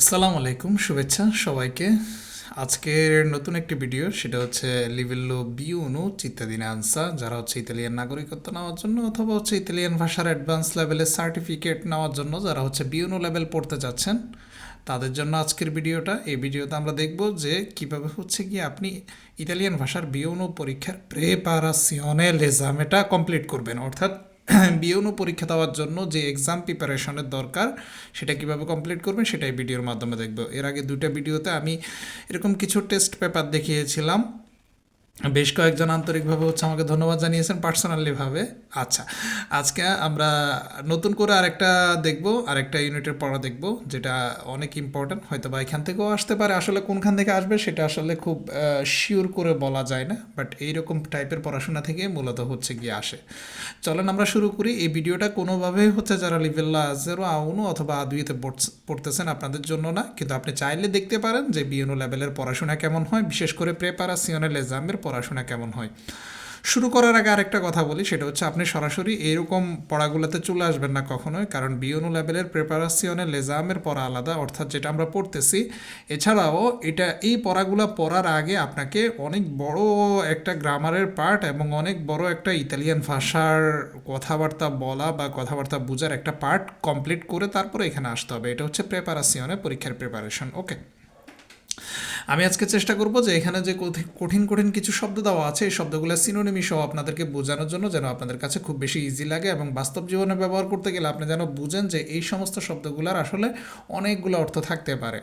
আসসালামু আলাইকুম, শুভেচ্ছা সবাইকে। আজকের নতুন একটি ভিডিও, সেটা হচ্ছে লিভেল্লো বিউনো চিত্তাদিনে আনসা যারা হচ্ছে ইতালিয়ান নাগরিকত্ব নেওয়ার জন্য অথবা হচ্ছে ইতালিয়ান ভাষার অ্যাডভান্স লেভেলের সার্টিফিকেট নেওয়ার জন্য যারা হচ্ছে বিউনো লেভেল পড়তে যাচ্ছেন, তাদের জন্য আজকের ভিডিওটা। এই ভিডিওতে আমরা দেখব যে কীভাবে হচ্ছে কি আপনি ইতালিয়ান ভাষার বিউনো পরীক্ষার প্রেপারাসিওনে লেজামেটা কমপ্লিট করবেন। অর্থাৎ বিউনো পরীক্ষা দেওয়ার জন্য যে এক্সাম প্রিপারেশনের দরকার, সেটা কীভাবে কমপ্লিট করবেন সেটাই ভিডিওর মাধ্যমে দেখব। এর আগে দুটা ভিডিওতে আমি এরকম কিছু টেস্ট পেপার দেখিয়েছিলাম। বেশ কয়েকজন আন্তরিকভাবে হচ্ছে আমাকে ধন্যবাদ জানিয়েছেন পার্সোনালিভাবে আচ্ছা আজকে আমরা নতুন করে আরেকটা দেখব, আরেকটা ইউনিটের পড়া দেখব, যেটা অনেক ইম্পর্ট্যান্ট হয়তো বা এখান থেকেও আসতে পারে, আসলে কোনখান থেকে আসবে সেটা আসলে খুব শিওর করে বলা যায় না বাট এইরকম টাইপের পড়াশোনা থেকে মূলত হচ্ছে গিয়ে আসে। চলেন আমরা শুরু করি, এই ভিডিওটা কোনোভাবে হচ্ছে যারা লিভেল্লা জেরো আউনো অথবা আদুইতে পড়তেছেন আপনাদের জন্য না, কিন্তু আপনি চাইলে দেখতে পারেন যে বিএনও লেভেলের পড়াশোনা কেমন হয়, বিশেষ করে প্রেপারাসিওনেল এক্সামের পড়াশোনা কেমন হয়? শুরু করার আগে আরেকটা কথা বলি, সেটা হচ্ছে আপনি সরাসরি এরকম পড়াগুলোতে চলে আসবেন না কখনোই, কারণ বিওনো লেভেলের প্রেপারেশনে লেজামের পড়া আলাদা, অর্থাৎ যেটা আমরা পড়তেছি। এছাড়াও এটা, এই পড়াগুলো পড়ার আগে আপনাকে অনেক বড় একটা গ্রামারের পার্ট এবং অনেক বড় একটা ইতালিয়ান ভাষার কথাবার্তা বলা বা কথাবার্তা বোঝার একটা পার্ট কমপ্লিট করে তারপরে এখানে আসতে হবে। এটা হচ্ছে প্রেপারেশনে পরীক্ষার প্রিপারেশন ওকে আমি আজকে চেষ্টা করব যে এখানে যে কঠিন কঠিন কিছু শব্দ দেওয়া আছে, এই শব্দগুলো সিনোনিমি সহ আপনাদেরকে বোঝানোর জন্য যেন আপনাদের কাছে খুব বেশি ইজি লাগে এবং বাস্তব জীবনে ব্যবহার করতে গেলে আপনি যেন বুঝেন যে এই সমস্ত শব্দগুলোর আসলে অনেকগুলো অর্থ থাকতে পারে।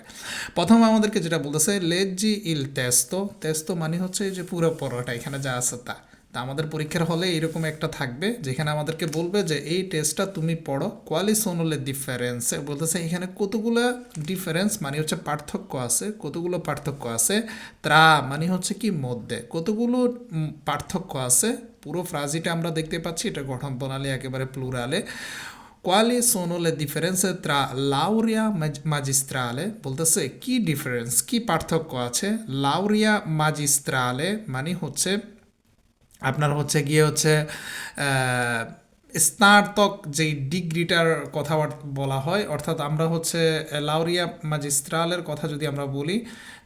প্রথম আমাদেরকে যেটা বলতেছে, লেজি ইল তেস্তো। তেস্তো মানে হচ্ছে যে পুরো পরোটা, এখানে যা আছে তা। তা আমাদের পরীক্ষার হলে এরকম একটা থাকবে, যেখানে আমাদেরকে বলবে যে এই টেস্টটা তুমি পড়ো কোয়ালি সোনলের ডিফারেন্স বলতেছে এখানে কতগুলো ডিফারেন্স মানে হচ্ছে পার্থক্য আছে, কতগুলো পার্থক্য আছে? ত্রা মানে হচ্ছে কি মধ্যে। কতগুলো পার্থক্য আছে? পুরো ফ্রাজিটা আমরা দেখতে পাচ্ছি, এটা গঠন প্রণালী একেবারে প্লুরালে কোয়ালি সোনোলে ডিফারেন্স ত্রা লাউরিয়া মাজিস্ট্রালে বলতেছে কি ডিফারেন্স কি পার্থক্য আছে? লাউরিয়া মাজিস্ট্রালে মানে হচ্ছে আপনার হচ্ছে গিয়ে হচ্ছে স্নাতক যেই ডিগ্রিটার কথা বলা হয়, অর্থাৎ আমরা হচ্ছে লাউরিয়া ম্যাজিস্ট্রালের কথা যদি আমরা বলি,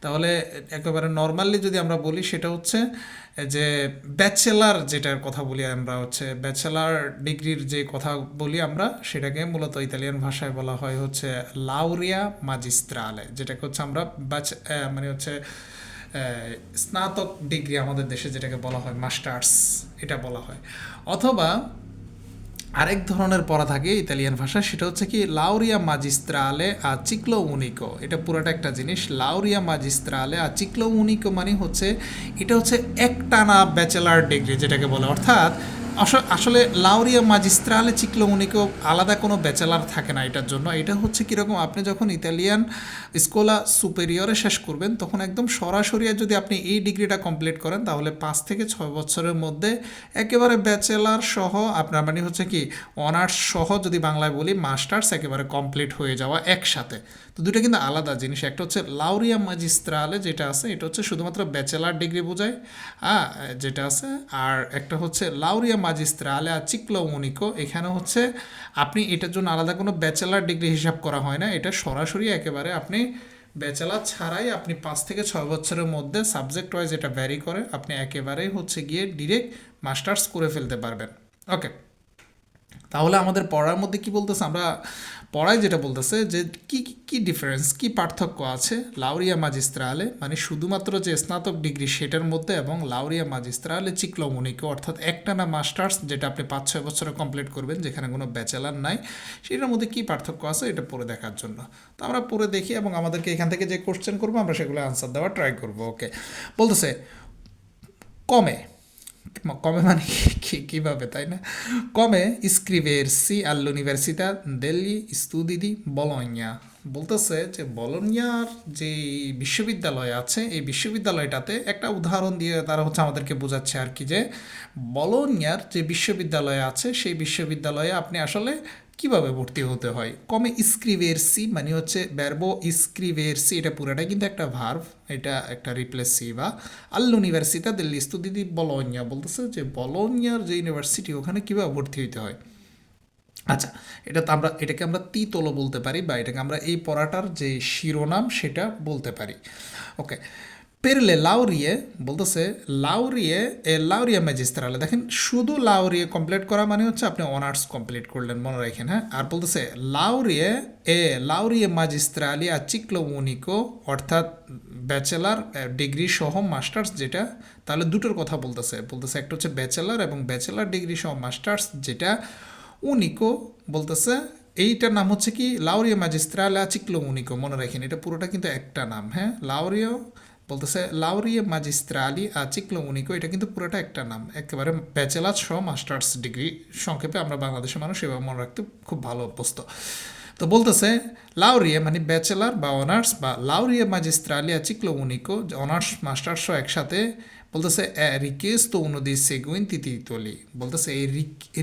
তাহলে একেবারে নর্মালি যদি আমরা বলি সেটা হচ্ছে যে ব্যাচেলার যেটার কথা বলি আমরা হচ্ছে ব্যাচেলার ডিগ্রির যে কথা বলি আমরা, সেটাকে মূলত ইতালিয়ান ভাষায় বলা হয় হচ্ছে লাউরিয়া ম্যাজিস্ট্রালে, যেটাকে হচ্ছে আমরা ব্যাচ মানে হচ্ছে স্নাতক ডিগ্রি আমাদের দেশে যেটাকে বলা হয় মাস্টার্স, এটা বলা হয়। অথবা আরেক ধরনের পড়া থাকে ইতালিয়ান ভাষা সেটা হচ্ছে কি লাউরিয়া মাজিস্ত্রালে আর চিক্লো উনিকো এটা পুরোটা একটা জিনিস লাউরিয়া মাজিস্ত্রালে আর চিক্লো উনিকো মানে হচ্ছে, এটা হচ্ছে একটানা ব্যাচেলার ডিগ্রি যেটাকে বলে। অর্থাৎ আসলে লাউরিয়া মাজিস্ট্রালে চিক্লোমনিকেও আলাদা কোনো ব্যাচেলার থাকে না এটার জন্য। এটা হচ্ছে কীরকম আপনি যখন ইতালিয়ান স্কোলা সুপেরিয়রে শেষ করবেন, তখন একদম সরাসরি যদি আপনি এই ডিগ্রিটা কমপ্লিট করেন, তাহলে পাঁচ থেকে ছয় বছরের মধ্যে একেবারে ব্যাচেলার সহ আপনার মানে হচ্ছে কি অনার্স সহ যদি বাংলায় বলি মাস্টার্স একেবারে কমপ্লিট হয়ে যাওয়া একসাথে। তো দুটো কিন্তু আলাদা জিনিস। একটা হচ্ছে লাউরিয়া মাজিস্ট্রালে যেটা আছে, এটা হচ্ছে শুধুমাত্র ব্যাচেলার ডিগ্রি বোঝায় হ্যাঁ যেটা আছে। আর একটা হচ্ছে লাউরিয়া মাজিস্ট্রালে আর চিকলো উনিকো এখানে হচ্ছে আপনি এটার জন্য আলাদা কোনো ব্যাচেলার ডিগ্রি হিসাব করা হয় না। এটা সরাসরি একেবারে আপনি ব্যাচেলার ছাড়াই আপনি পাঁচ থেকে ছয় বছরের মধ্যে সাবজেক্ট ওয়াইজ এটা ভ্যারি করে, আপনি একেবারেই হচ্ছে গিয়ে ডিরেক্ট মাস্টার্স করে ফেলতে পারবেন। ওকে তাহলে আমাদের পড়ার মধ্যে কি বলতেছে? আমরা পড়ায় যেটা বলতেছে যে কি কি ডিফারেন্স কি পার্থক্য আছে লাউরিয়া মাজিস্ত্রালে মানে শুধুমাত্র যে স্নাতক ডিগ্রি সেটার মধ্যে এবং লাউরিয়া মাজিস্ত্রালে চিক্লমনিকে অর্থাৎ একটানা মাস্টার্স যেটা আপনি পাঁচ, ছয় বছরে কমপ্লিট করবেন, যেখানে কোনো ব্যাচেলার নাই, সেটার মধ্যে কি পার্থক্য আছে এটা পড়ে দেখার জন্য। তো আমরা পড়ে দেখি এবং আমাদেরকে এখান থেকে যে কোশ্চেন করব, আমরা সেগুলো আনসার দেওয়ার ট্রাই করব ওকে বলতেছে, কমে কমে মানে কীভাবে, তাই না? কমে ইসক্রিভেরসি all'Università degli Studi di Bologna বলতেছে যে বলনিয়ার যে বিশ্ববিদ্যালয় আছে, এই বিশ্ববিদ্যালয়টাতে একটা উদাহরণ দিয়ে তারা হচ্ছে আমাদেরকে বোঝাচ্ছে আর কি যে বলনিয়ার যে বিশ্ববিদ্যালয় আছে, সেই বিশ্ববিদ্যালয়ে আপনি আসলে কীভাবে ভর্তি হতে হয়? কমে ইসক্রিভেরসি মানে হচ্ছে ব্যারবো ইসক্রিভেরসি, এটা পুরাটাই কিন্তু একটা ভার্ভ এটা একটা রিপ্লেসিভা আল ইউনিভার্সিটা দিল্লি দিদি বলনিয়া বলতেছে যে বলনিয়ার যে ইউনিভার্সিটি ওখানে কীভাবে ভর্তি হইতে হয়? আচ্ছা এটা তো আমরা, এটাকে আমরা তিতলো বলতে পারি বা এটাকে আমরা এই পড়াটার যে শিরোনাম, সেটা বলতে পারি। ওকে পেরলে লাউরিয়ে বলতেছে লাউরিয়ে এ লাউরিয়া ম্যাজিস্ট্রালে দেখেন, শুধু লাউরিয়ে কমপ্লিট করা মানে হচ্ছে আপনি অনার্স কমপ্লিট করলেন, মনে রাখেন হ্যাঁ? আর বলতেছে লাউরিয়ে এ লাউরিয়ে আর চিক্লো উনিকো অর্থাৎ ব্যাচেলার ডিগ্রি সহ মাস্টার্স যেটা, তাহলে দুটোর কথা বলতেছে। বলতেছে, একটা হচ্ছে ব্যাচেলার এবং ব্যাচেলার ডিগ্রি সহ মাস্টার্স যেটা উনিকো বলতেছে, এইটার নাম হচ্ছে কি? লাউরিয়া ম্যাজিস্ট্রালা চিক্লো উনিকো মনে রাখেন, এটা পুরোটা কিন্তু একটা নাম হ্যাঁ? লাউরিও বলতেছে, লাউরিয়া ম্যাজিস্ট্রালি আর চিক্লো উনিকো এটা কিন্তু পুরোটা একটা নাম। একেবারে ব্যাচেলার সহ মাস্টার্স ডিগ্রি সংক্ষেপে আমরা বাংলাদেশের মানুষ এভাবে মনে রাখতে খুব ভালো অভ্যস্ত। তো বলতেছে, লাউরিয়া মানে ব্যাচেলার বা অনার্স বা লাউরিয়া ম্যাজিস্ট্রালিয়া চিক্লো উনিকো অনার্স মাস্টার্স একসাথে। বলতেছে রিকেস্তো উনদি সেগুইন তিতিতলি বলতেছে এই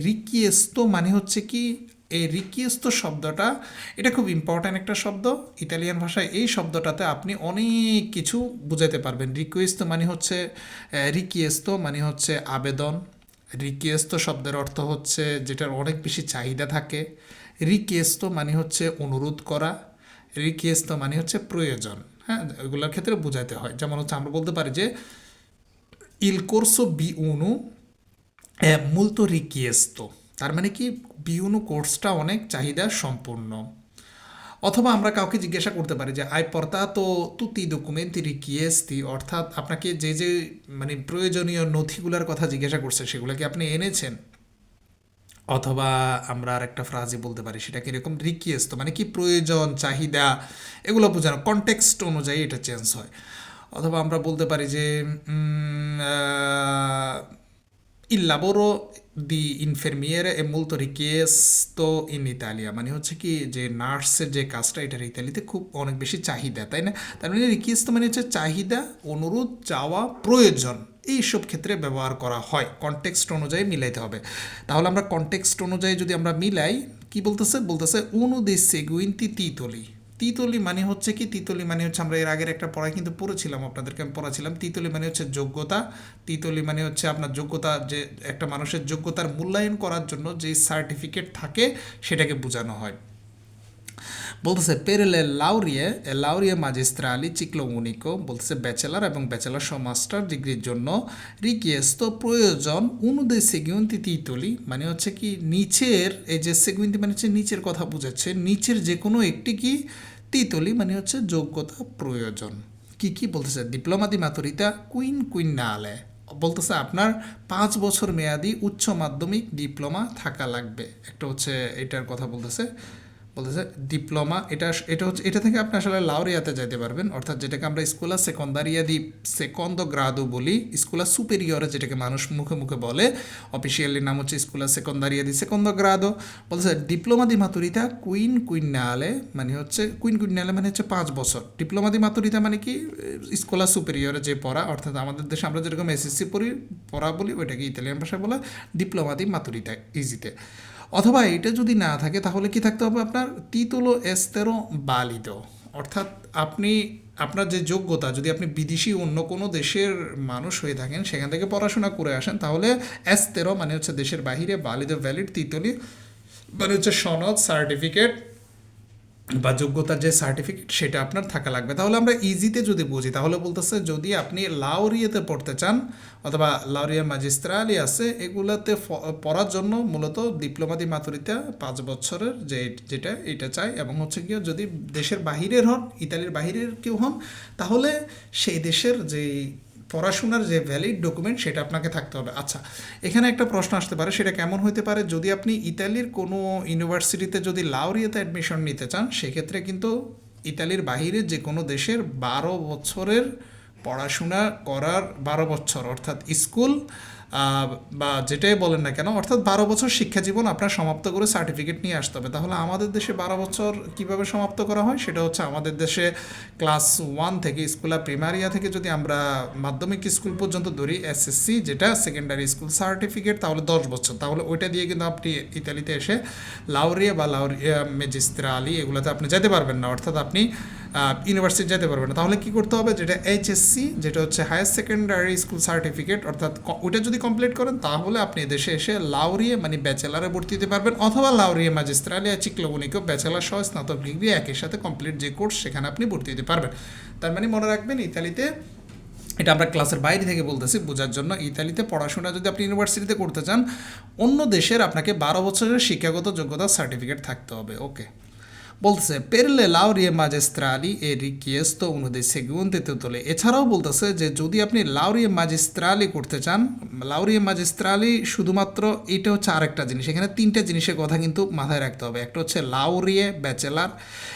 রিকিয়েস্তো মানে হচ্ছে কি? এই রিকিয়েস্তো শব্দটা, এটা খুব ইম্পর্ট্যান্ট একটা শব্দ। ইতালিয়ান ভাষায় এই শব্দটাতে আপনি অনেক কিছু বুঝাতে পারবেন। রিকুয়েস্তো মানে হচ্ছে রিকিয়েস্তো মানে হচ্ছে আবেদন। রিকিয়েস্তো শব্দের অর্থ হচ্ছে যেটার অনেক বেশি চাহিদা থাকে। রিকিয়েস্তো মানে হচ্ছে অনুরোধ করা। রিকিয়েস্তো মানে হচ্ছে প্রয়োজন। হ্যাঁ এগুলোর ক্ষেত্রে বোঝাতে হয়। যেমন হচ্ছে আমরা বলতে পারি যে, il corso B1 è molto richiesto তার মানে কি বিউনু কোর্সটা অনেক চাহিদা সম্পূর্ণ। অথবা আমরা কাউকে জিজ্ঞাসা করতে পারি যে আই portato tutti i documenti richiesti অর্থাৎ আপনাকে যে যে মানে প্রয়োজনীয় নথিগুলোর কথা জিজ্ঞাসা করছে, সেগুলো কি আপনি এনেছেন? অথবা আমরা আর একটা ফ্রাজে বলতে পারি, সেটা কীরকম রিকিয়েস্ত? মানে কি প্রয়োজন, চাহিদা, এগুলো বোঝানো কনটেক্সট অনুযায়ী এটা চেঞ্জ হয়। অথবা আমরা বলতে পারি যে il lavoro di A molto richiesto in Italia মানে হচ্ছে কি যে নার্সের যে কাজটা এটার ইতালিতে খুব অনেক বেশি চাহিদা তাই না তার মানে রিকিয়েস্ট মানে হচ্ছে চাহিদা অনুরোধ চাওয়া প্রয়োজন এইসব ক্ষেত্রে ব্যবহার করা হয় কনটেক্সট অনুযায়ী মিলাইতে হবে তাহলে আমরা কনটেক্সট অনুযায়ী যদি আমরা মিলাই কি বলতেছে বলতেছে উনু দেশ সেগুইন্তি তিতলি তিতলি মানে হচ্ছে কি? তিতলি মানে হচ্ছে আমরা এর আগের একটা পড়ায় কিন্তু পড়েছিলাম আপনাদেরকে, আমি পড়াছিলাম। তিতলি মানে হচ্ছে যোগ্যতা। তিতলি মানে হচ্ছে আপনার যোগ্যতা যে একটা মানুষের যোগ্যতার মূল্যায়ন করার জন্য যে সার্টিফিকেট থাকে, সেটাকে বোঝানো হয়। বলতেছে পেরেলে লাউরিয়ে লাউরিয়া মাজিস্ট্রালি চিকলো উনিকো বলতেছে ব্যাচেলার এবং ব্যাচেলার মাস্টার ডিগ্রির জন্য রিকিয়েস্ত প্রয়োজন অনুদয় সেগুন্তি তিতলি মানে হচ্ছে কি নিচের, এই যে সেগুন্তি মানে হচ্ছে নিচের কথা বোঝাচ্ছে, নিচের যে কোনো একটি কি তিতলি মানে হচ্ছে যোগ্যতা প্রয়োজন। কি কি বলতেছে ডিপ্লোমা দি মাতুরিতা কুইন কুইন নালে বলতেছে আপনার পাঁচ বছর মেয়াদি উচ্চ মাধ্যমিক ডিপ্লোমা থাকা লাগবে। একটা হচ্ছে এটার কথা বলতেছে বলতেছে ডিপ্লোমা এটা এটা হচ্ছে, এটা থেকে আপনি আসলে লাউরিয়াতে যাইতে পারবেন। অর্থাৎ যেটাকে আমরা স্কুলা সেকন্দারিয়া দি সেকন্দ গ্রাদো বলি স্কুলা সুপেরিয়রে যেটাকে মানুষ মুখে মুখে বলে অফিসিয়ালি নাম হচ্ছে স্কুলা সেকন্দারিয়া দি সেকন্দ গ্রাদো বলতেছে ডিপ্লোমা দি মাতুরিতা কুইন কুইনালে মানে হচ্ছে কুইন কুইনালে মানে হচ্ছে পাঁচ বছর। ডিপ্লোমা দি মাতুরিতা মানে কি? স্কুলা সুপেরিয়রে যে পড়া, অর্থাৎ আমাদের দেশে আমরা যেরকম এসএসসি পড়ি, পড়া বলি, ওইটাকে ইতালিয়ান ভাষায় বলে ডিপ্লোমা দি মাতুরিতা ইজিতে অথবা এটা যদি না থাকে, তাহলে কি থাকতে হবে আপনার? তিতুলো এস্তেরো বালিত। অর্থাৎ আপনি, আপনার যে যোগ্যতা, যদি আপনি বিদেশি অন্য কোনো দেশের মানুষ হয়ে থাকেন, সেখান থেকে পড়াশোনা করে আসেন, তাহলে এস্তেরো মানে হচ্ছে দেশের বাহিরে বালিদ ভ্যালিড তিতলি মানে হচ্ছে সনদ সার্টিফিকেট বা যোগ্যতার যে সার্টিফিকেট সেটা আপনার থাকা লাগবে। তাহলে আমরা ইজিতে যদি বুঝি, তাহলে বলতেছে যদি আপনি লাউরিয়াতে পড়তে চান অথবা লাউরিয়া ম্যাজিস্ট্রালি আছে, এগুলাতে পড়ার জন্য মূলত ডিপ্লোমাদি মাতুরিতা পাঁচ বছরের যে, যেটা, এটা চাই এবং হচ্ছে কি যদি দেশের বাহিরের হন, ইতালির বাহিরের কেউ হন, তাহলে সেই দেশের যেই পড়াশোনার যে ভ্যালিড ডকুমেন্ট সেটা আপনাকে থাকতে হবে। আচ্ছা এখানে একটা প্রশ্ন আসতে পারে, সেটা কেমন হতে পারে? যদি আপনি ইতালির কোনো ইউনিভার্সিটিতে যদি লাউরিয়াতে অ্যাডমিশন নিতে চান, সেক্ষেত্রে কিন্তু ইতালির বাহিরে যে কোনো দেশের বারো বছরের পড়াশোনা করার বারো বছর, অর্থাৎ স্কুল বা যেটাই বলেন না কেন, অর্থাৎ বারো বছর শিক্ষা জীবন আপনার সমাপ্ত করে সার্টিফিকেট নিয়ে আসতে হবে। তাহলে আমাদের দেশে বারো বছর কীভাবে সমাপ্ত করা হয় সেটা হচ্ছে আমাদের দেশে ক্লাস ওয়ান থেকে স্কুলা প্রিমারিয়া থেকে যদি আমরা মাধ্যমিক স্কুল পর্যন্ত ধরি এসএসসি যেটা সেকেন্ডারি স্কুল সার্টিফিকেট তাহলে দশ বছর। তাহলে ওইটা দিয়ে কিন্তু আপনি ইতালিতে এসে লাউরিয়া বা লাউরিয়া মেজিস্ত্রালি এগুলোতে আপনি যেতে পারবেন না। অর্থাৎ আপনি ইউনিভার্সিটি যেতে পারবে না। তাহলে কি করতে হবে? যেটা এইচএসসি যেটা হচ্ছে হায়ার সেকেন্ডারি স্কুল সার্টিফিকেট অর্থাৎ ওইটা যদি কমপ্লিট করেন, তাহলে আপনি দেশে এসে লাউরিয়ে মানে ব্যাচেলারে ভর্তি দিতে পারবেন, অথবা লাউরিয়ে ম্যাজিস্ট্রালিয়া চিকলবনিকেও ব্যাচেলার সহ স্নাতক ডিগ্রি একই সাথে কমপ্লিট যে কোর্স সেখানে আপনি ভর্তি দিতে পারবেন। তার মানে মনে রাখবেন, ইতালিতে, এটা আমরা ক্লাসের বাইরে থেকে বলতেছি, বোঝার জন্য ইতালিতে পড়াশোনা যদি আপনি ইউনিভার্সিটিতে করতে চান, অন্য দেশের আপনাকে বারো বছরের শিক্ষাগত যোগ্যতা সার্টিফিকেট থাকতে হবে। ওকে বলতেছে, পেরলে magistrali è richiesto uno dei seguenti titoli এছাড়াও বলতেছে যে, যদি আপনি লাউরিয়ে ম্যাজিস্ট্রালি করতে চান, লাউরিয়ে মাজেস্ত্রালি শুধুমাত্র এটা হচ্ছে আরেকটা জিনিস। এখানে তিনটা জিনিসের কথা কিন্তু মাথায় রাখতে হবে। একটা হচ্ছে লাউরিয়ে ব্যাচেলার,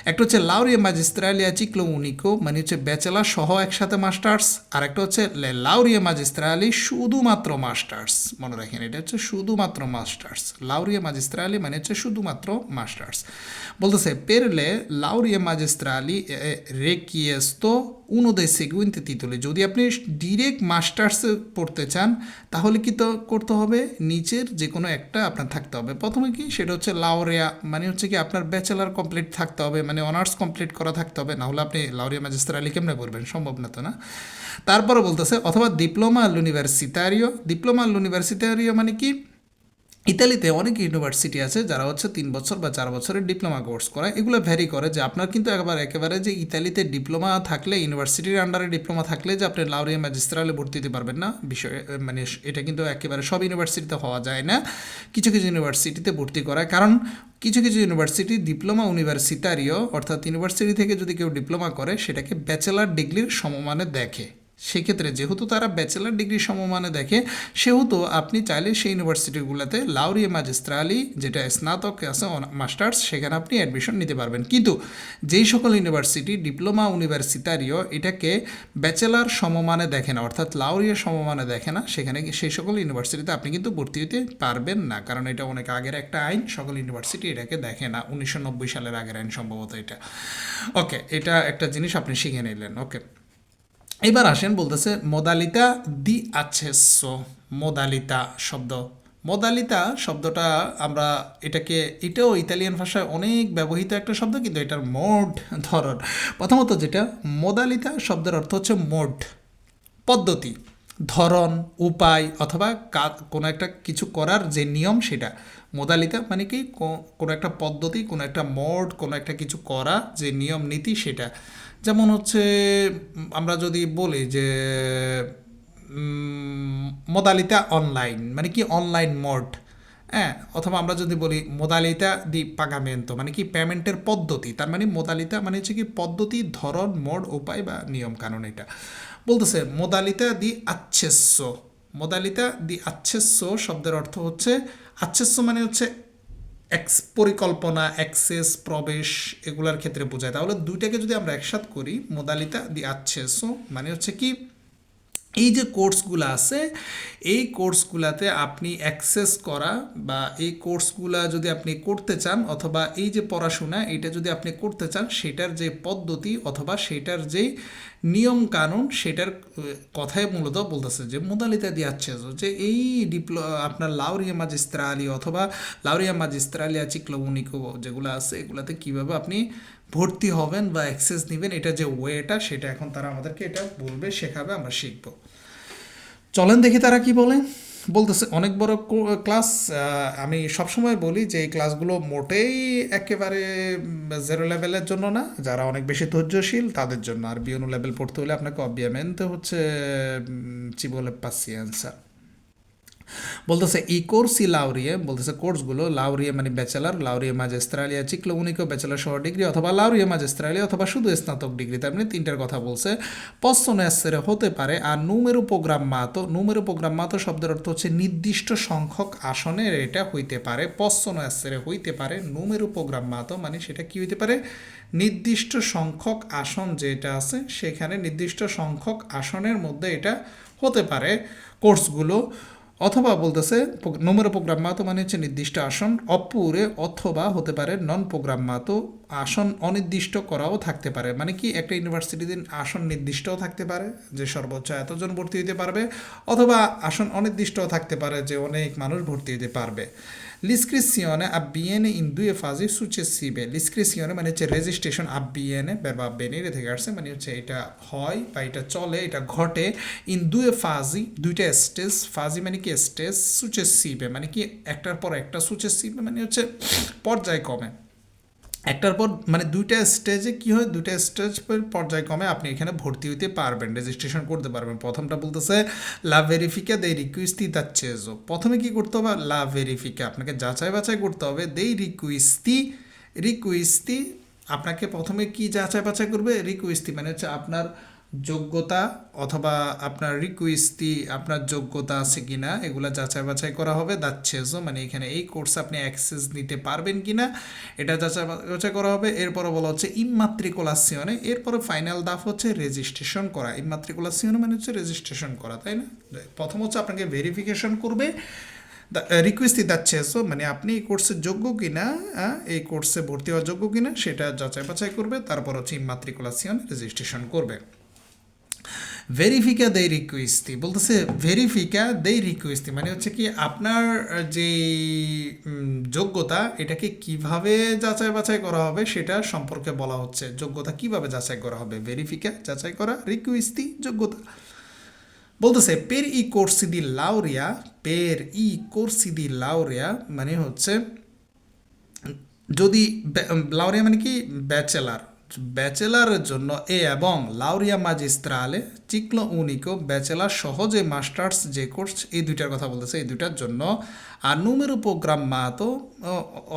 একটা হচ্ছে লাউরিয়ে ম্যাজিস্ট্রালিয়া চিক্লো উনিকো মানে হচ্ছে ব্যাচেলার সহ একসাথে মাস্টার্স, আর একটা হচ্ছে লাউরিয়ে ম্যাজিস্ট্রালি শুধুমাত্র মাস্টার্স। মনে রাখেন, এটা হচ্ছে শুধুমাত্র মাস্টার্স। লাউরিয়ে ম্যাজিস্ট্রালি মানে হচ্ছে শুধুমাত্র মাস্টার্স। বলতেছে per le laurie magistrali è richiesto uno dei seguenti titoli যদি আপনি ডিরেক্ট মাস্টার্সে পড়তে চান, তাহলে কি তো করতে হবে? নিচের যে কোনো একটা আপনার থাকতে হবে। প্রথমে কি? সেটা হচ্ছে লাউরিয়া মানে হচ্ছে কি আপনার ব্যাচেলার কমপ্লিট থাকতে হবে মানে অনার্স কমপ্লিট করা থাকতে হবে। না হলে আপনি লাউরিয়া ম্যাজিস্ট্রালি কেমনে করবেন? সম্ভব না তো না? তারপরে বলতেছে, অথবা ডিপ্লোমা ইউনিভার্সিটারিও ডিপ্লোমা ইউনিভার্সিটারিও মানে কি? ইতালিতে অনেক ইউনিভার্সিটি আছে যারা হচ্ছে তিন বছর বা চার বছরের ডিপ্লোমা কোর্স করে। এগুলো ভ্যারি করে যে আপনার কিন্তু একবার একেবারে যে ইতালিতে ডিপ্লোমা থাকলে, ইউনিভার্সিটির আন্ডারে ডিপ্লোমা থাকলে যে আপনি লাউরিয়া ম্যাজিস্ট্রালে ভর্তি দিতে পারবেন না। বিষয় মানে এটা কিন্তু একেবারে সব ইউনিভার্সিটিতে হওয়া যায় না। কিছু কিছু ইউনিভার্সিটিতে ভর্তি করায়। কারণ কিছু কিছু ইউনিভার্সিটি ডিপ্লোমা ইউনিভার্সিটারিও অর্থাৎ ইউনিভার্সিটি থেকে যদি কেউ ডিপ্লোমা করে, সেটাকে ব্যাচেলার ডিগ্রির সমমানে দেখে। সেক্ষেত্রে যেহেতু তারা ব্যাচেলার ডিগ্রি সমমানে দেখে, সেহেতু আপনি চাইলে সেই ইউনিভার্সিটিগুলোতে লাউরিয়া ম্যাজিস্ট্রালি যেটা স্নাতক আছে মাস্টার্স সেখানে আপনি অ্যাডমিশন নিতে পারবেন। কিন্তু যেই সকল ইউনিভার্সিটি ডিপ্লোমা ইউনিভার্সিটারিও এটাকে ব্যাচেলার সমমানে দেখে না, অর্থাৎ লাউরিয়া সমমানে দেখে না, সেখানে সেই সকল ইউনিভার্সিটিতে আপনি কিন্তু ভর্তি হতে পারবেন না। কারণ এটা অনেক আগের একটা আইন, সকল ইউনিভার্সিটি এটাকে দেখে না। উনিশশো নব্বই সালের আগের আইন সম্ভবত এটা। ওকে এটা একটা জিনিস আপনি শিখে নিলেন। ওকে এবার আসেন বলতেছে মোদালিতা দি accesso মোদালিতা শব্দ। মোদালিতা শব্দটা আমরা এটাকে, এটাও ইতালিয়ান ভাষায় অনেক ব্যবহৃত একটা শব্দ, কিন্তু এটার মোড ধরন। প্রথমত যেটা মোদালিতা শব্দের অর্থ হচ্ছে মোড পদ্ধতি, ধরন, উপায়, অথবা কোনো একটা কিছু করার যে নিয়ম সেটা। মোদালিতা মানে কি কোনো একটা পদ্ধতি, কোনো একটা মোড কোনো একটা কিছু করা যে নিয়ম, নীতি সেটা। যেমন হচ্ছে আমরা যদি বলি যে মোদালিতা অনলাইন মানে কি অনলাইন মোড হ্যাঁ অথবা আমরা যদি বলি মোদালিতা দি পাগামেন্তো মানে কি পেমেন্টের পদ্ধতি, তার মানে মোদালিতা মানে হচ্ছে কি পদ্ধতি, ধরন মোড উপায় বা নিয়ম কানুন এটা। বলতেছে মোদালিতা দি আচ্ছেস্য মোদালিতা দি আচ্ছেস্য শব্দের অর্থ হচ্ছে আচ্ছেস্য মানে হচ্ছে এক্স পরিকল্পনা অ্যাক্সেস প্রবেশ এগুলার ক্ষেত্রে বোঝায়। তাহলে দুইটাকে যদি আমরা একসাথ করি মোদালিতা দি আচ্ছে সো মানে হচ্ছে কি এই যে কোর্সগুলো আছে, এই কোর্সগুলাতে আপনি অ্যাক্সেস করা বা এই কোর্সগুলা যদি আপনি করতে চান অথবা এই যে পড়াশোনা, এটা যদি আপনি করতে চান, সেটার যে পদ্ধতি অথবা সেটার যে নিয়ম কানুন সেটার কথাই মূলত বলতেছে, যে মোদালিতা দিয়ে আছে যে এই ডিপ্লো, আপনার লাউরিয়া মাজিস্ট্রালি অথবা লাউরিয়া মাজিস্ট্রালিয়া চিক্লোমুনিকো যেগুলো আছে, এগুলাতে কীভাবে আপনি ভর্তি হবেন বা অ্যাক্সেস নেবেন, এটা যে ওয়েটা সেটা এখন তারা আমাদেরকে এটা বলবে, শেখাবে, আমরা শিখব। চলেন দেখি তারা কি বলে। বলতেছে, অনেক বড় ক্লাস আমি সবসময় বলি যে এই ক্লাসগুলো মোটেই একেবারে জেরো লেভেলের জন্য না। যারা অনেক বেশি ধৈর্যশীল, তাদের জন্য। আর বিয়নো লেভেল পড়তে হলে আপনাকে অবভিয়ামেন্ট হচ্ছে চি বলে পাসিয়েন্সা বলতেছে ই কোর্স লাউরিয়ে, বলতেছে কোর্সগুলো লাউরিয়ে মানে ব্যাচেলার লাউরিয়ে ম্যাজিস্ট্রালিয়া চিকলো উনিকো ব্যাচেলার সহ ডিগ্রি অথবা লাউরিয়ে ম্যাজিস্ট্রালিয়া অথবা শুধু স্নাতক ডিগ্রি তার মানে তিনটার কথা বলছে। পশ্চন এসেরে হতে পারে আর নুমেরু প্রোগ্রাম মাতো নুমেরু প্রোগ্রাম মাতো শব্দের অর্থ হচ্ছে নির্দিষ্ট সংখ্যক আসনের এটা হইতে পারে। পশ্চন এসেরে হইতে পারে নুমেরু প্রোগ্রাম মাতো মানে সেটা কি হইতে পারে? নির্দিষ্ট সংখ্যক আসন যেটা আছে, সেখানে নির্দিষ্ট সংখ্যক আসনের মধ্যে এটা হতে পারে কোর্সগুলো অথবা বলতেছে নোমেরো প্রোগ্রাম মাতো মানে হচ্ছে নির্দিষ্ট আসন, অপুরে অথবা হতে পারে নন প্রোগ্রাম মাতো আসন অনির্দিষ্ট করাও থাকতে পারে। মানে কি, একটা ইউনিভার্সিটিতে আসন নির্দিষ্টও থাকতে পারে, যে সর্বোচ্চ এতজন ভর্তি হতে পারবে, অথবা আসন অনির্দিষ্টও থাকতে পারে, যে অনেক মানুষ ভর্তি হতে পারবে। L'iscrizione avviene in due fasi successive. L'iscrizione মানে হচ্ছে রেজিস্ট্রেশন avviene বা avvenire থেকে আসছে মানে হচ্ছে এটা হয় বা এটা চলে এটা ঘটে ইন দুয়ে ফাজি দুইটা স্টেজ ফাজি মানে কি স্টেজ সুচেসিভে মানে কি একটার পর একটা সুচেসিভে মানে হচ্ছে পর্যায়ক্রমে একটার পর মানে দুইটা স্টেজে কি হয়? দুইটা স্টেজ পর্যায়ক্রমে আপনি এখানে ভর্তি হইতে পারবেন রেজিস্ট্রেশন করতে পারবেন। প্রথমটা বলতেছে লা ভেরিফিকা দেই রিকুইস্তি দাচ্ছেজো প্রথমে কি করতে হবে? লা ভেরিফিকা আপনাকে যাচাই বাছাই করতে হবে। দেই রিকুইস্তি রিকুইস্তি আপনাকে প্রথমে কি যাচাই বাছাই করবে? রিকুইস্তি মানে হচ্ছে আপনার যোগ্যতা অথবা আপনার রিকুইস্তি আপনার যোগ্যতা আছে কিনা, এগুলা যাচাই বাছাই করা হবে দাচ্ছেজো মানে এখানে এই কোর্স আপনি অ্যাক্সেস নিতে পারবেন কিনা, এটা যাচাই বাছাই করা হবে। এরপরে বলা হচ্ছে ইমাত্রিকুলাসিয়নে এরপরে ফাইনাল দাফ হচ্ছে রেজিস্ট্রেশন করা। ইমাত্রিকুলাসিয়নে মানে হচ্ছে রেজিস্ট্রেশন করা, তাই না? প্রথম হচ্ছে আপনাকে ভেরিফিকেশন করবে। রিকোয়েস্টই যাচ্ছে সো মানে আপনি এই কোর্সে যোগ্য কিনা এই কোর্সে ভর্তি হওয়া যোগ্য কিনা, সেটা যাচাই বাছাই করবে। তারপর হচ্ছে ইমাত্রিকুলাসিয়ন রেজিস্ট্রেশন করবে। ভেরিফিকা দেই রিকুইস্তি বলতেছে ভেরিফিকা দেই রিকুইস্তি মানে হচ্ছে কি আপনার যে যোগ্যতা, এটাকে কীভাবে যাচাই বাছাই করা হবে সেটা সম্পর্কে বলা হচ্ছে। যোগ্যতা কীভাবে যাচাই করা হবে? ভেরিফিকা যাচাই করা রিকুইস্তি যোগ্যতা। বলতেছে পের ই কোর্সি দি লাউরিয়া পের ই কোর্সি দি লাউরিয়া মানে হচ্ছে, যদি লাউরিয়া মানে কি? ব্যাচেলার ব্যাচেলারের জন্য এ এবং লাউরিয়া ম্যাজিস্ট্রালে চিকলো উনিকো ব্যাচেলার সহজে মাস্টার্স যে কোর্স, এই দুইটার কথা বলতেছে, এই দুইটার জন্য। আর নুমেরো প্রোগ্রাম মাহাতো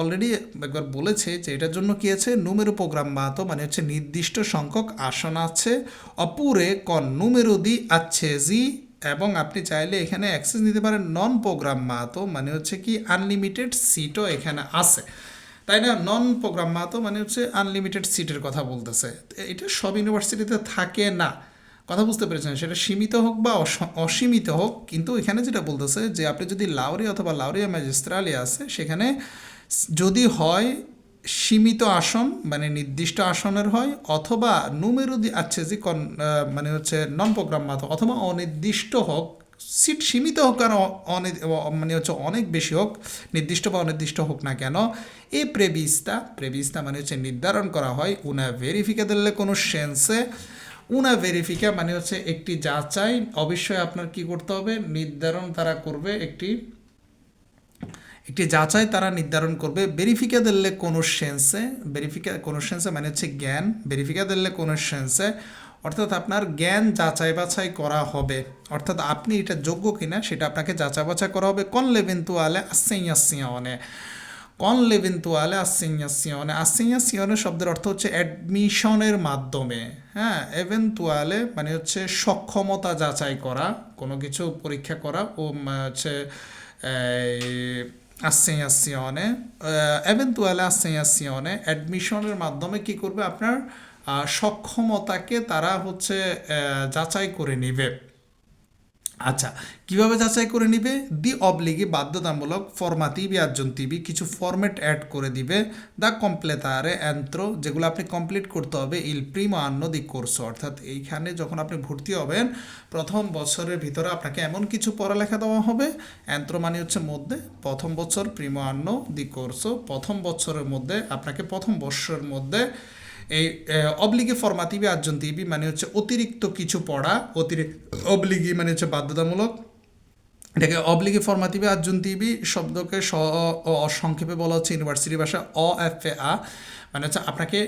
অলরেডি একবার বলেছে যে এটার জন্য কি আছে? নুমেরো প্রোগ্রাম মাহাতো মানে হচ্ছে নির্দিষ্ট সংখ্যক আসন আছে, অপুরে কন নুমেরো দি আছে জি, এবং আপনি চাইলে এখানে অ্যাক্সেস নিতে পারেন নন প্রোগ্রাম মাহাতো মানে হচ্ছে কি আনলিমিটেড সিটও এখানে আছে। তাই না? নন প্রোগ্রাম মাহাতো মানে হচ্ছে আনলিমিটেড সিটের কথা বলতেছে। এটা সব ইউনিভার্সিটিতে থাকে না। কথা বুঝতে পেরেছেন? সেটা সীমিত হোক বা অস- অসীমিত হোক, কিন্তু এখানে যেটা বলতেছে যে আপনি যদি লাউরি অথবা লাউরিয়া ম্যাজিস্ট্রালি আছে, সেখানে যদি হয় সীমিত আসন মানে নির্দিষ্ট আসনের হয়, অথবা নুমেরুদি আছে যে কন মানে হচ্ছে নন প্রোগ্রাম মাতো অথবা অনির্দিষ্ট হোক সিট সীমিত হোক আর অ- অনি- অ- মানে হচ্ছে অনেক বেশি হোক, নির্দিষ্ট বা অনির্দিষ্ট হোক না কেন, এ প্রেবিস্তা প্রেবিস্তা মানে হচ্ছে নির্ধারণ করা হয় উনা ভেরিফিকা দিলে কোনো সেন্সে উনা ভেরিফিকা মানে হচ্ছে একটি যাচাই, অবশ্যই আপনার কি করতে হবে, নির্ধারণ তারা করবে একটি একটি যাচাই তারা নির্ধারণ করবে। ভেরিফিকা দিলে কোনো সেন্সে ভেরিফিকা কোনো সেন্সে মানে হচ্ছে জ্ঞান ভেরিফিকা দিলে কোনো সেন্সে অর্থাৎ আপনার জ্ঞান যাচাই বাছাই করা হবে। অর্থাৎ আপনি এটা যোগ্য কিনা সেটা আপনাকে যাচাই বাছাই করা হবে। কন লেভেন্তুয়ালে আসেইয়াসিয়ানে কন লেভেন্তুয়ালে আসেইয়াসিয়ানে আসেইয়াসিয়ানে শব্দের অর্থ হচ্ছে অ্যাডমিশনের মাধ্যমে। হ্যাঁ এভেন্তুয়ালে মানে হচ্ছে সক্ষমতা যাচাই করা, কোনো কিছু পরীক্ষা করা ও হচ্ছে assegnazione eventuale assegnazione অ্যাডমিশনের মাধ্যমে কি করবে আপনার সক্ষমতাকে তারা হচ্ছে যাচাই করে নেবে। আচ্ছা কীভাবে যাচাই করে নিবে? দি অবলিগি, বাধ্যতামূলক ফরমাতিবি আর্জন্তিবি কিছু ফরম্যাট অ্যাড করে দিবে। দা কমপ্লেতারে এন্ত্র, যেগুলো আপনি কমপ্লিট করতে হবে, ইল প্রিমো আন্ন দি কোর্স। অর্থাৎ এইখানে যখন আপনি ভর্তি হবেন, প্রথম বছরের ভিতরে আপনাকে এমন কিছু পড়ালেখা দেওয়া হবে। এন্ত্র মানে হচ্ছে মধ্যে প্রথম বছর, প্রিমো আন্ন দি কোর্স। প্রথম বছরের মধ্যে, আপনাকে প্রথম বর্ষের মধ্যে এই অবলিগি ফরমাতিবি আর্জন্তিবি মানে হচ্ছে অতিরিক্ত কিছু পড়া অতিরিক্ত অবলিগি মানে হচ্ছে বাধ্যতামূলক। এটাকে অবলিগি ফরমাতিবি আর্জন্তিবি শব্দকে স সংক্ষেপে বলা হচ্ছে ইউনিভার্সিটি ভাষা অ, এফ, এ, আ। মানে হচ্ছে আপনাকে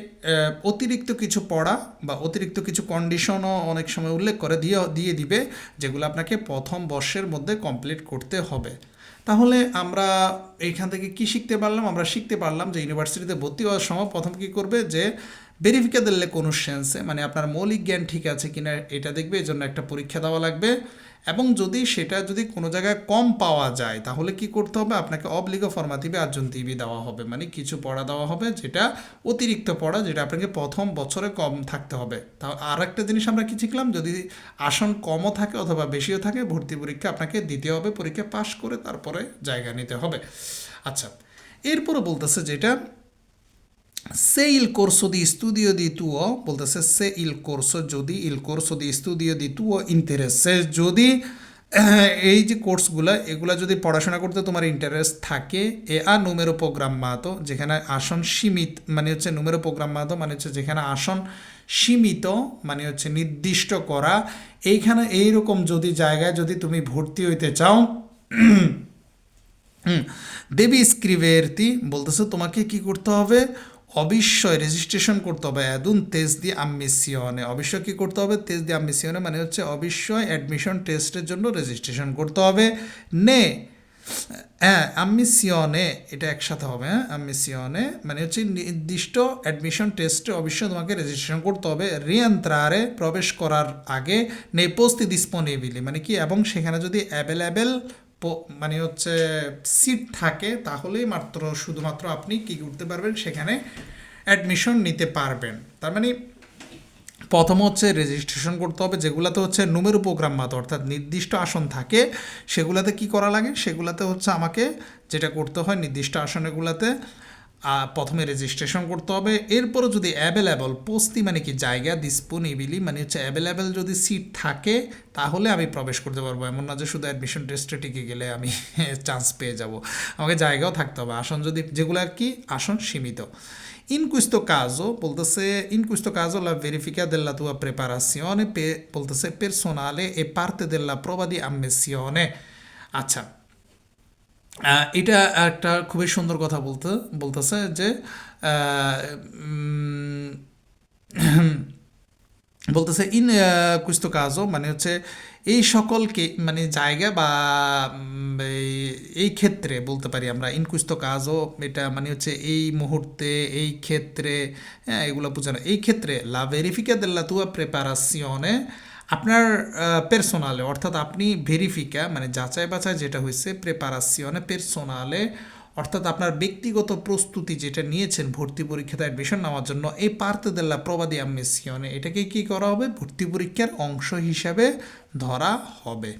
অতিরিক্ত কিছু পড়া বা অতিরিক্ত কিছু কন্ডিশনও অনেক সময় উল্লেখ করে দিয়ে দিয়ে দিবে, যেগুলো আপনাকে প্রথম বর্ষের মধ্যে কমপ্লিট করতে হবে। তাহলে আমরা এইখান থেকে কি শিখতে পারলাম? আমরা শিখতে পারলাম যে ইউনিভার্সিটিতে ভর্তি হওয়ার সময় প্রথম কি করবে? যে ভেরিফিকা দিলে কোনো সেন্সে মানে আপনার মৌলিক জ্ঞান ঠিক আছে কিনা এটা দেখবে এই জন্য একটা পরীক্ষা দেওয়া লাগবে। এবং যদি সেটা যদি কোনো জায়গায় কম পাওয়া যায়, তাহলে কি করতে হবে? আপনাকে অবলিগ ফরমাতিভি আর্জন্তিবি দেওয়া হবে। মানে কিছু পড়া দেওয়া হবে যেটা অতিরিক্ত পড়া, যেটা আপনাকে প্রথম বছরে কম থাকতে হবে। তা আর একটা জিনিস আমরা কি শিখলাম? যদি আসন কমও থাকে অথবা বেশিও থাকে, ভর্তি পরীক্ষা আপনাকে দিতে হবে, পরীক্ষা পাশ করে তারপরে জায়গা নিতে হবে। আচ্ছা এরপরে বলতেছে যেটা se il corso di studio di tuo বলতেছে se il corso যদি il corso di studio di tuo interesse যদি এই যে কোর্সগুলো, এগুলা যদি পড়াশোনা করতে তোমার ইন্টারেস্ট থাকে, এ আ নুমেরো প্রোগ্রাম মাতো যেখানে আসন সীমিত মানে হচ্ছে নুমেরো প্রোগ্রাম মাতো মানে হচ্ছে যেখানে আসন সীমিত মানে হচ্ছে নির্দিষ্ট করা, এইখানে এইরকম যদি জায়গায় যদি তুমি ভর্তি হইতে চাও দেবী স্ক্রিভেরতি বলতেছে তোমাকে কি করতে হবে? অবশ্যই রেজিস্ট্রেশন করতে হবে। অ্যাদুন তেজ দি আম্মিসিয়নে অবশ্যই কি করতে হবে? তেজ দি আম্মিসিয়নে মানে হচ্ছে অবশ্যই অ্যাডমিশন টেস্টের জন্য রেজিস্ট্রেশন করতে হবে। নে হ্যাঁ আম্মিসিয়নে এটা একসাথে হবে হ্যাঁ আম্মিসিয়নে মানে হচ্ছে নির্দিষ্ট অ্যাডমিশন টেস্টে অবশ্যই তোমাকে রেজিস্ট্রেশন করতে হবে। রিয়েন্ত্রারে প্রবেশ করার আগে নেই পোস্তি ডিসপোনেবিলি মানে কি? এবং সেখানে যদি অ্যাভেলেবেল মানে হচ্ছে সিট থাকে, তাহলেই মাত্র, শুধুমাত্র আপনি কী করতে পারবেন, সেখানে অ্যাডমিশন নিতে পারবেন। তার মানে প্রথম হচ্ছে রেজিস্ট্রেশন করতে হবে, যেগুলোতে হচ্ছে নুমের প্রোগ্রাম মাত্র, অর্থাৎ নির্দিষ্ট আসন থাকে, সেগুলাতে কি করা লাগে? সেগুলাতে হচ্ছে আমাকে যেটা করতে হয়, নির্দিষ্ট আসনগুলোতে প্রথমে রেজিস্ট্রেশন করতে হবে। এরপরও যদি অ্যাভেলেবল পোস্তি মানে কি জায়গা ডিসপোনিবিলি মানে হচ্ছে অ্যাভেলেবেল যদি সিট থাকে তাহলে আমি প্রবেশ করতে পারব। এমন না যে শুধু অ্যাডমিশন টেস্টে টিকে গেলে আমি চান্স পেয়ে যাব। আমাকে জায়গাও থাকতে হবে। আসন যদি যেগুলো আর কি আসন সীমিত। questo caso, বলতেছে questo caso la verifica della tua preparazione pe- বলতেছে personale এ পার্তে prova di ammissione আচ্ছা এটা একটা খুবই সুন্দর কথা বলতে, বলতেছে যে বলতেছে, ইন কুস্তো কাজও মানে হচ্ছে, এই সকলকে মানে জায়গা বা এই- ক্ষেত্রে বলতে পারি আমরা, ইন কুস্তো কাজও এটা মানে হচ্ছে, এই মুহূর্তে, এই ক্ষেত্রে হ্যাঁ এগুলো বোঝানো, এই ক্ষেত্রে, লা ভেরিফিকা দেল্লা তুয়া প্রেপারাসিয়নে আপনার পেরসোনালে অর্থাৎ আপনি ভেরিফিকা মানে যাচাই বাছাই যেটা হয়েছে প্রেপারাসিয়নে পেরসোনালে অর্থাৎ আপনার ব্যক্তিগত প্রস্তুতি যেটা নিয়েছেন ভর্তি পরীক্ষাতে অ্যাডমিশন নেওয়ার জন্য, এই পার্তে দেল্লা প্রবাদী আমিসিয়নে এটাকে কি করা হবে? ভর্তি পরীক্ষার অংশ হিসাবে ধরা হবে।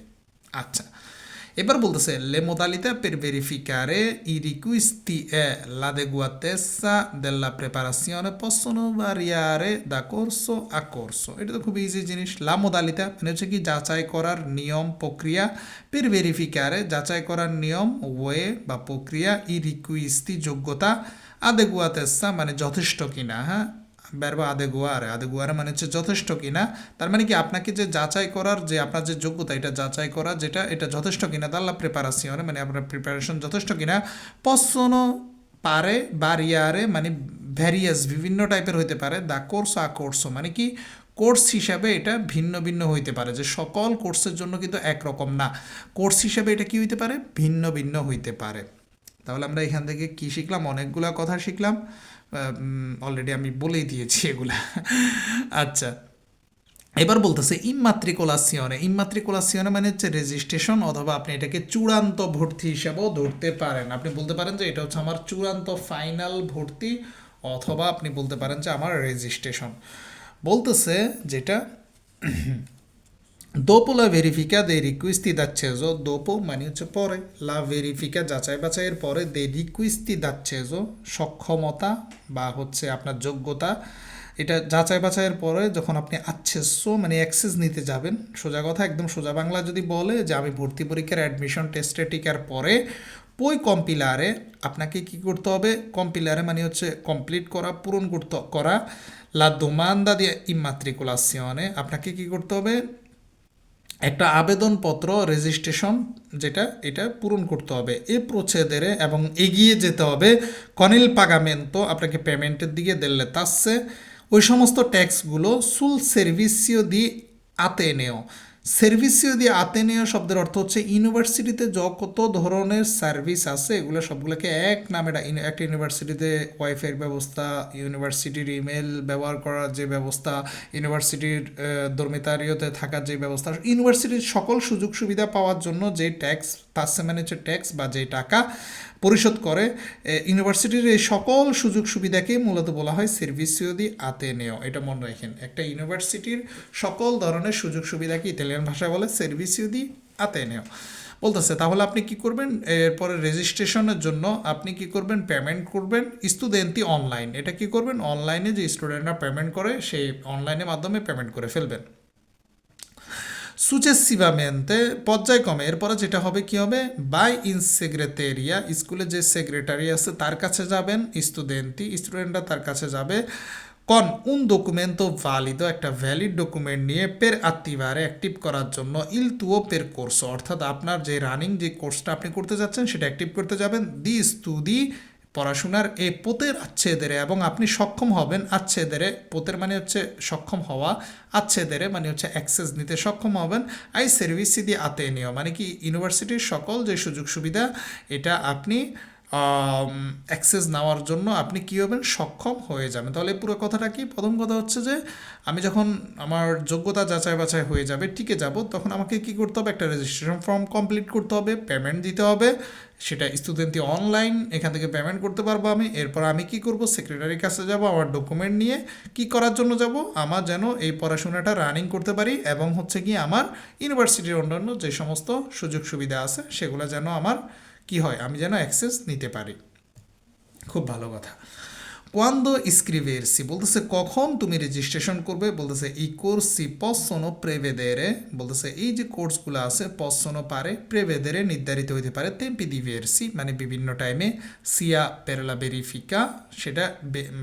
আচ্ছা এবার বলতেছে le modalità per verificare i requisiti e l'adeguatezza della preparazione possono variare da corso a corso. এটা তো খুব ইজি জিনিস লা মোদালিতা মানে হচ্ছে কি যাচাই করার নিয়ম প্রক্রিয়া পের ভেরিফিকারে যাচাই করার নিয়ম ওয়ে বা প্রক্রিয়া ই রিকুইস্তি যোগ্যতা আদেগুয়াতেসা মানে যথেষ্ট কিনা হ্যাঁ ব্যারবা আদেগুয়ারে আদেগুয়ারে মানে হচ্ছে যথেষ্ট কিনা, তার মানে কি আপনাকে যে যাচাই করার যে আপনার যে যোগ্যতা, এটা যাচাই করা, যেটা, এটা যথেষ্ট কিনা দাল্লা প্রিপারেশন মানে আপনার প্রিপারেশন যথেষ্ট কিনা পশ্চনো পারে, বারিয়ারে মানে ভ্যারিয়াস বিভিন্ন টাইপের হইতে পারে, দা কোর্স আ কোর্স মানে কি কোর্স হিসাবে এটা ভিন্ন ভিন্ন হইতে পারে, যে সকল কোর্সের জন্য কিন্তু একরকম না, কোর্স হিসাবে এটা কি হইতে পারে? ভিন্ন ভিন্ন হইতে পারে। তাহলে আমরা এখান থেকে কি শিখলাম? অনেকগুলা কথা শিখলাম। অলরেডি আমি বলেই দিয়েছি এগুলা। আচ্ছা এবার বলতেছে ইমাত্রিকুলাসিয়নে ইমাত্রিকুলাসিয়নে মানে হচ্ছে রেজিস্ট্রেশন অথবা আপনি এটাকে চূড়ান্ত ভর্তি হিসাবেও ধরতে পারেন। আপনি বলতে পারেন যে এটা হচ্ছে আমার চূড়ান্ত ফাইনাল ভর্তি অথবা আপনি বলতে পারেন যে আমার রেজিস্ট্রেশন বলতেছে যেটা Dopo la verifica dei requisiti d'accesso, dopo মানে হচ্ছে পরে লা ভেরিফিকা যাচাই বাছাইয়ের পরে দে রিকুইস্তি d'accesso সক্ষমতা বা হচ্ছে আপনার যোগ্যতা এটা যাচাই বাছাইয়ের পরে যখন আপনি আচ্ছেস্য মানে অ্যাক্সেস নিতে যাবেন সোজা কথা একদম সোজা বাংলা যদি বলে যে আমি ভর্তি পরীক্ষার অ্যাডমিশন টেস্টে টিকার পরে পই কম্পিলারে আপনাকে কি করতে হবে কম্পিলারে মানে হচ্ছে কমপ্লিট করা পূরণ করতে করা লা দোমান্দা দিয়ে ইমাত্রিকুলাসিয়নে আপনাকে কি করতে হবে একটা আবেদনপত্র রেজিস্ট্রেশন যেটা এটা পূরণ করতে হবে। এ প্রচেদেরে এবং এগিয়ে যেতে হবে। কনিল পাগামেন্তো আপনাকে পেমেন্টের দিকে দিলে তাসছে। ওই সমস্ত ট্যাক্সগুলো সুল সার্ভিসিও দি আতেনেও সার্ভিসিও দিয়ে আতেনেও শব্দের অর্থ হচ্ছে ইউনিভার্সিটিতে যত ধরনের সার্ভিস আছে, এগুলো সবগুলোকে এক নামে একটা ইউনিভার্সিটিতে ওয়াইফাইয়ের ব্যবস্থা, ইউনিভার্সিটির ইমেল ব্যবহার করার যে ব্যবস্থা, ইউনিভার্সিটির ধর্মিতারিয়তে থাকার যে ব্যবস্থা, ইউনিভার্সিটির সকল সুযোগ সুবিধা পাওয়ার জন্য যে ট্যাক্স, তার মানে হচ্ছে ট্যাক্স বা যে টাকা পরিশোধ করে ইউনিভার্সিটির এই সকল সুযোগ সুবিধাকে মূলত বলা হয় সার্ভিসিও দি আতেনেও এটা মনে রাখেন, একটা ইউনিভার্সিটির সকল ধরনের সুযোগ সুবিধাকে ইতালিয়ান ভাষায় বলে সার্ভিসিও দি আতেনেও বলতেছে, তাহলে আপনি কি করবেন? এরপরে রেজিস্ট্রেশনের জন্য আপনি কি করবেন? পেমেন্ট করবেন। স্টুডেন্টই অনলাইন এটা কি করবেন? অনলাইনে যে স্টুডেন্টরা পেমেন্ট করে, সেই অনলাইনের মাধ্যমে পেমেন্ট করে ফেলবেন। সুচেসিভামেন্তে পর্যায়ক্রমে, এরপরে যেটা হবে কি হবে? বাই ইন সেক্রেটারিয়া, স্কুলে যে সেক্রেটারি আছে তার কাছে যাবেন স্টুডেন্টই স্টুডেন্টরা তার কাছে যাবে। কন, উন ডকুমেন্ট ডকুমেন্টো ভালিদ একটা ভ্যালিড ডকুমেন্ট নিয়ে পের আত্মিবারে অ্যাক্টিভ করার জন্য ইল তুও পের কোর্স অর্থাৎ আপনার যে রানিং যে কোর্সটা আপনি করতে যাচ্ছেন, সেটা অ্যাক্টিভ করতে যাবেন। দি স্তুদি পড়াশোনার এ পোতের আচ্ছেদেরে এবং আপনি সক্ষম হবেন আচ্ছেদেরে, পোতের মানে হচ্ছে সক্ষম হওয়া, আচ্ছেদেরে মানে হচ্ছে অ্যাক্সেস নিতে সক্ষম হবেন। আই সার্ভিস দিয়ে আতে নিও মানে কি ইউনিভার্সিটির সকল যে সুযোগ সুবিধা, এটা আপনি অ্যাক্সেস নেওয়ার জন্য আপনি কী হবেন? সক্ষম হয়ে যাবেন। তাহলে পুরো কথাটা কি? প্রথম কথা হচ্ছে যে, আমি যখন আমার যোগ্যতা যাচাই বাছাই হয়ে যাবে টিকে যাব, তখন আমাকে কি করতে হবে? একটা রেজিস্ট্রেশন ফর্ম কমপ্লিট করতে হবে পেমেন্ট দিতে হবে সেটা স্টুডেন্টই অনলাইন এখান থেকে পেমেন্ট করতে পারব আমি, এরপর আমি কি করব? সেক্রেটারির কাছে যাব, আমার ডকুমেন্ট নিয়ে কি করার জন্য যাব? আমার যেন এই পড়াশোনাটা রানিং করতে পারি এবং হচ্ছে কি আমার ইউনিভার্সিটির অন্যান্য যে সমস্ত সুযোগ সুবিধা আছে, সেগুলো যেন আমার কি হয়, আমি যেন অ্যাক্সেস নিতে পারি। খুব ভালো কথা। কোয়ান্দো ইসক্রিভেরসি বলতেছে কখন তুমি রেজিস্ট্রেশন করবে, বলতেছে ই কোর্সি পসনো প্রেভেদেরে বলতেছে এই যে কোর্সগুলো আছে পসনো পারে প্রেভেদেরে নির্ধারিত হইতে পারে তেম্পি দিভেরসি মানে বিভিন্ন টাইমে সিয়া পেরলা ভেরিফিকা সেটা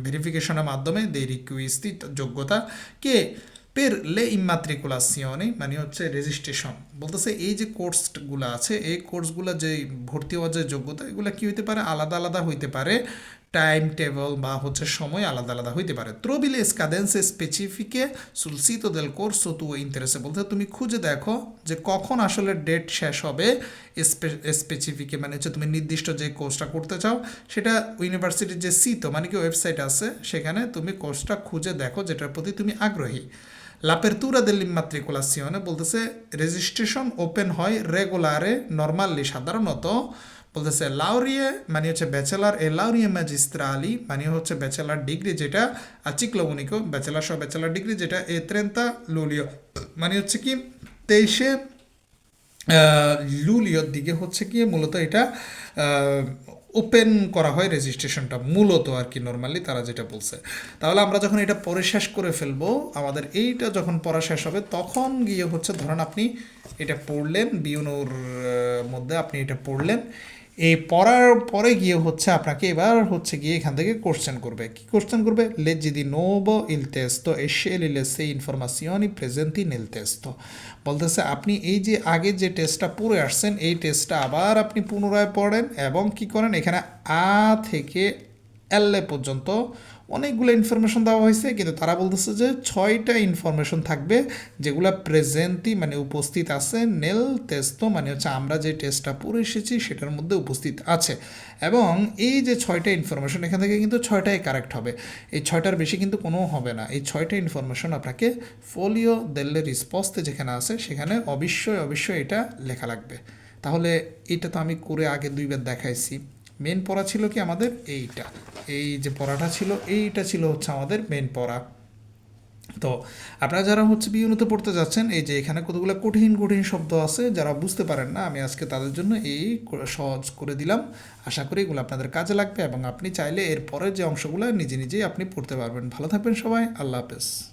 ভেরিফিকেশনের মাধ্যমে দে রিকুইস্তি যোগ্যতা, কে পের লে ইমাত্রিকুলাসিয়নে মানে হচ্ছে রেজিস্ট্রেশন বলতেছে এই যে কোর্সগুলো আছে, এই কোর্সগুলো যে ভর্তি হওয়ার যে যোগ্যতা, এগুলো কী হইতে পারে? আলাদা আলাদা হইতে পারে। টাইম টেবল বা হচ্ছে সময় আলাদা আলাদা হইতে পারে। ত্রোবিলে স্কাদেন্সে স্পেসিফিকে সুলসিতো দেল কোর্সো তু ইন্টারেসে বলতে তুমি খুঁজে দেখো যে কখন আসলে ডেট শেষ হবে। স্পেসিফিকে মানে হচ্ছে তুমি নির্দিষ্ট যে কোর্সটা করতে চাও, সেটা ইউনিভার্সিটির যে সিতো মানে কি ওয়েবসাইট আছে, সেখানে তুমি কোর্সটা খুঁজে দেখো যেটার প্রতি তুমি আগ্রহী। লাপেরতুরা দell'immatricolazione বলতেছে রেজিস্ট্রেশন ওপেন হয় রেগুলারে নর্মালি সাধারণত। বলতেছে, লাউরিয়ে মানে হচ্ছে ব্যাচেলার এ লাউরিয়ে ম্যাজিস্ট্রালি মানে হচ্ছে ব্যাচেলার ডিগ্রি যেটা, আর চিকলো উনিকো ব্যাচেলার সহ ব্যাচেলার ডিগ্রি যেটা, এ ত্রেন্তা লুলিও মানে হচ্ছে কি, তেইশে লুলিওর দিকে হচ্ছে কি, মূলত এটা ওপেন করা হয় রেজিস্ট্রেশনটা মূলত আর কি নর্মালি তারা যেটা বলছে। তাহলে আমরা যখন এটা পরে শেষ করে ফেলব, আমাদের এইটা যখন পড়া শেষ হবে, তখন গিয়ে হচ্ছে ধরেন আপনি এটা পড়লেন বিউনোর মধ্যে আপনি এটা পড়লেন এই পড়ার পরে গিয়ে হচ্ছে আপনাকে এবার হচ্ছে গিয়ে এখান থেকে কোশ্চেন করবে। কি কোশ্চেন করবে? লে যদি নো nuovo ইল তেস্ত এসে scegli সেই sei present in nel testo বলতেছে, আপনি এই যে আগে যে টেস্টটা পড়ে আসছেন, এই টেস্টটা আবার আপনি পুনরায় পড়েন এবং কি করেন? এখানে আ থেকে এল পর্যন্ত অনেকগুলো ইনফরমেশন দেওয়া হয়েছে, কিন্তু তারা বলতেছে যে ছয়টা ইনফরমেশন থাকবে যেগুলো প্রেজেন্টই মানে উপস্থিত আছে নেল টেস্ট মানে হচ্ছে আমরা যে টেস্টটা পড়ে এসেছি সেটার মধ্যে উপস্থিত আছে। এবং এই যে ছয়টা ইনফরমেশন এখান থেকে কিন্তু ছয়টাই কারেক্ট হবে। এই ছয়টার বেশি কিন্তু কোনো হবে না। এই ছয়টা ইনফরমেশন আপনাকে ফোলিও দেল্লে রিসপস্তে যেখানে আছে, সেখানে অবশ্যই অবশ্যই এটা লেখা লাগবে। তাহলে এটা তো আমি করে আগে দুইবার দেখাইছি। মেন পড়া ছিল কি আমাদের এইটা। এই যে পড়াটা ছিল, এইটা ছিল হচ্ছে আমাদের মেন পড়া। তো আপনারা যারা হচ্ছে বিউনিতে পড়তে যাচ্ছেন, এই যে এখানে কতগুলো কঠিন কঠিন শব্দ আছে, যারা বুঝতে পারেন না, আমি আজকে তাদের জন্য এই সহজ করে দিলাম। আশা করি এগুলো আপনাদের কাজে লাগবে এবং আপনি চাইলে এর পরের যে অংশগুলো, নিজে নিজেই আপনি পড়তে পারবেন। ভালো থাকবেন সবাই, আল্লাহ হাফেজ।